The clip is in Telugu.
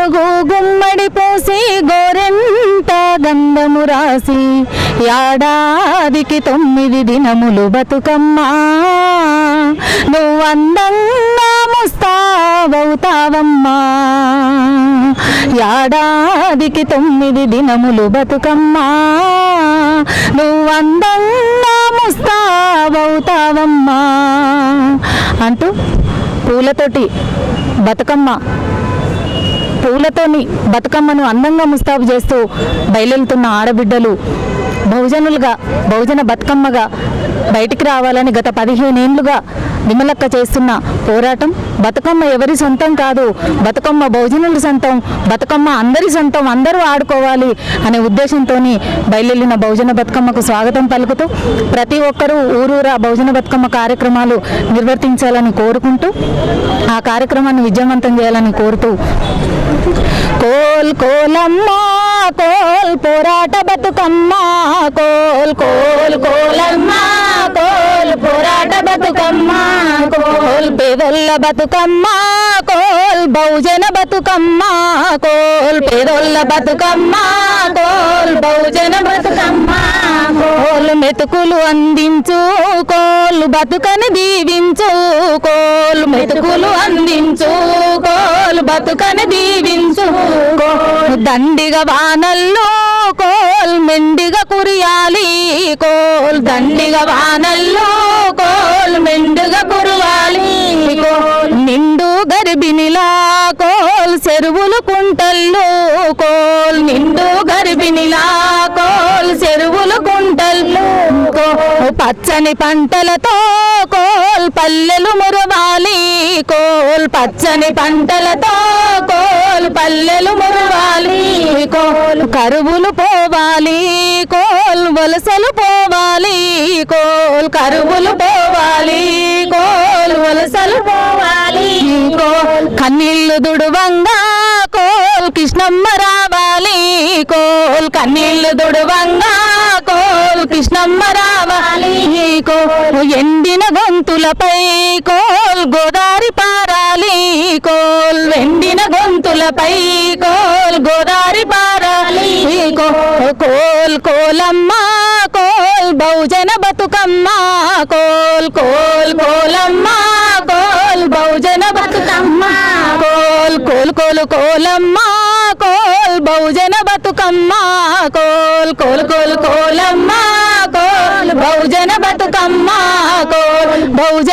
గొడుగు గుమ్మడి పోసి గోరెంత గంధము రాసి ఏడాదికి తొమ్మిది దినములు బతుకమ్మా. నువ్వందంగా ముస్తావవుతావమ్మా. ఏడాదికి తొమ్మిది దినములు బతుకమ్మా. నువ్వందంగా ముస్తావవుతావమ్మా. అంటూ పూలతోటి బతుకమ్మ. పూలతోని బతుకమ్మను అందంగా ముస్తాబు చేస్తూ బయలుతున్న ఆడబిడ్డలు బహుజనులుగా బహుజన బతుకమ్మగా బయటికి రావాలని గత పదిహేనేళ్ళుగా విమలక్క చేస్తున్న పోరాటం బతుకమ్మ ఎవరి సొంతం కాదు బతుకమ్మ బహుజనుల సొంతం బతుకమ్మ అందరి సొంతం అందరూ ఆడుకోవాలి అనే ఉద్దేశంతో బయలుదేరిన బహుజన బతుకమ్మకు స్వాగతం పలుకుతూ ప్రతి ఒక్కరూ ఊరూరా బహుజన బతుకమ్మ కార్యక్రమాలు నిర్వర్తించాలని కోరుకుంటూ ఆ కార్యక్రమాన్ని విజయవంతం చేయాలని కోరుతూ కోల్ కోలమ్మ కోల్ పోరాట బతుకమ్మ కోల్ కోల్ కోలమ్మ కోల్ పోరాట బతుకమ్మ కోల్ పేదొల్ల బతుకమ్మ కోల్ బహుజన బతుకమ్మ కోల్ పేదొల్ల బతుకమ్మ కోల్ బహుజన బతుకమ్మ కోల్ మెతుకులు అందించు కోల్ బతుకని దీవించు కోల్ మెతుకులు అందించు కోల్ బతుకని దీవించు కోల్ దండిగ వానల్లో కోల్ మెండిగా కురియాలి కోల్. దండిగ వానల్లో కోల్ మెండుగా కురవాలి కోల్. నిండు గర్భిణిలా కోల్ చెరువులు కుంటల్లో కోల్. నిండు గర్భిణిలా పచ్చని పంటలతో కోల్ పల్లెలు మురవాలి. కోల్ పచ్చని పంటలతో కోల్ పల్లెలు మురవాలి. కోల్ కరువులు పోవాలి. కోల్ వలసలు పోవాలి. కోల్ కరువులు పోవాలి. కోల్ వలసలు పోవాలి. కోల్ కన్నీళ్ళు దుడువంగా. కోల్ కృష్ణమ్మ రావాలి. కోల్ కన్నీళ్ళు దుడువ కృష్ణమ్మ ఎండిన గొంతులపై కోల్ గోదారి పారాలి కోల్ ఎండిన గొంతులపై కోల్ గోదారి పారాలి కోల్ కోల్ కోలమ్మ కోల్ బహుజన బతుకమ్మ కోల్ కోల్ కోలమ్మ కోల్ బహుజన బతుకమ్మ కోల్ కోల్ కోలు కోలమ్మ కోల్ బహుజన బతుకమ్మ కోల్ కోల్ కోల్ కోలమ్మ కోల్